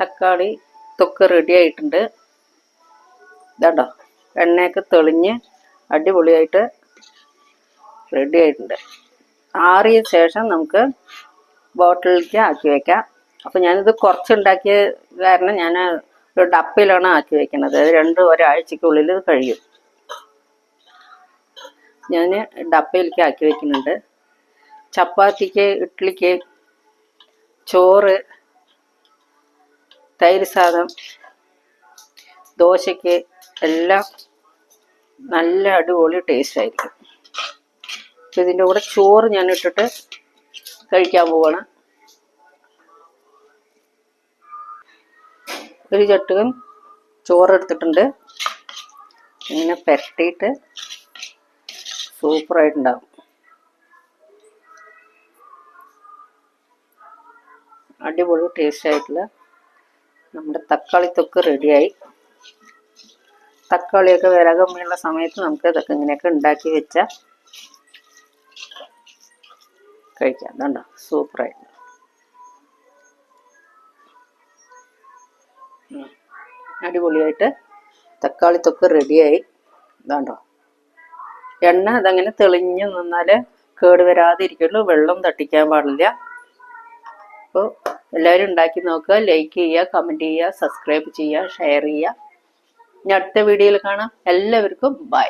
തക്കാളി തൊക്ക് റെഡി ആയിട്ടുണ്ട്. ഇതാണ്ടോ എണ്ണയൊക്കെ തെളിഞ്ഞ് അടിപൊളിയായിട്ട് റെഡി ആയിട്ടുണ്ട്. ആറിയ ശേഷം നമുക്ക് ബോട്ടിലേക്ക് ആക്കി വയ്ക്കാം അപ്പം ഞാനിത് കുറച്ചുണ്ടാക്കിയ കാരണം ഞാൻ ഒരു ഡപ്പയിലാണ് ആക്കി വയ്ക്കുന്നത് അത് രണ്ട് ഒരാഴ്ചക്കുള്ളിൽ ഇത് കഴിയും. ഞാൻ ഡപ്പയിലേക്ക് ആക്കി വയ്ക്കുന്നുണ്ട് ചപ്പാത്തിക്ക് ഇഡ്ഡലിക്ക് ചോറ് തൈര് സാദം ദോശയ്ക്ക് എല്ലാം നല്ല അടിപൊളി ടേസ്റ്റ് ആയിരിക്കും. ഇതിന്റെ കൂടെ ചോറ് ഞാൻ ഇട്ടിട്ട് കഴിക്കാൻ പോവാണ്. ഒരു ചട്ടുകം ചോറ് എടുത്തിട്ടുണ്ട്. ഇങ്ങനെ പെരട്ടിയിട്ട് സൂപ്പറായിട്ടുണ്ടാവും. അടിപൊളി ടേസ്റ്റ് ആയിട്ടുള്ള നമ്മുടെ തക്കാളി തൊക്ക് റെഡിയായി. തക്കാളിയൊക്കെ വിറകമ്മിയുള്ള സമയത്ത് നമുക്ക് ഇതൊക്കെ ഇങ്ങനെയൊക്കെ ഉണ്ടാക്കി വെച്ച കഴിക്കാം. അതുണ്ടോ സൂപ്പറായിട്ട്. അടിപൊളിയായിട്ട് തക്കാളി തൊക്ക് റെഡിയായി. ഇതാണ്ടോ? എണ്ണ അതങ്ങനെ തെളിഞ്ഞു നിന്നാൽ കേട് വരാതിരിക്കുള്ളൂ. വെള്ളം തട്ടിക്കാൻ പാടില്ല. അപ്പോൾ എല്ലാവരും ഉണ്ടാക്കി നോക്കുക ലൈക്ക് ചെയ്യുക കമന്റ് ചെയ്യുക സബ്സ്ക്രൈബ് ചെയ്യുക ഷെയർ ചെയ്യുക. ഇനി അടുത്ത വീഡിയോയിൽ കാണാം. എല്ലാവർക്കും ബൈ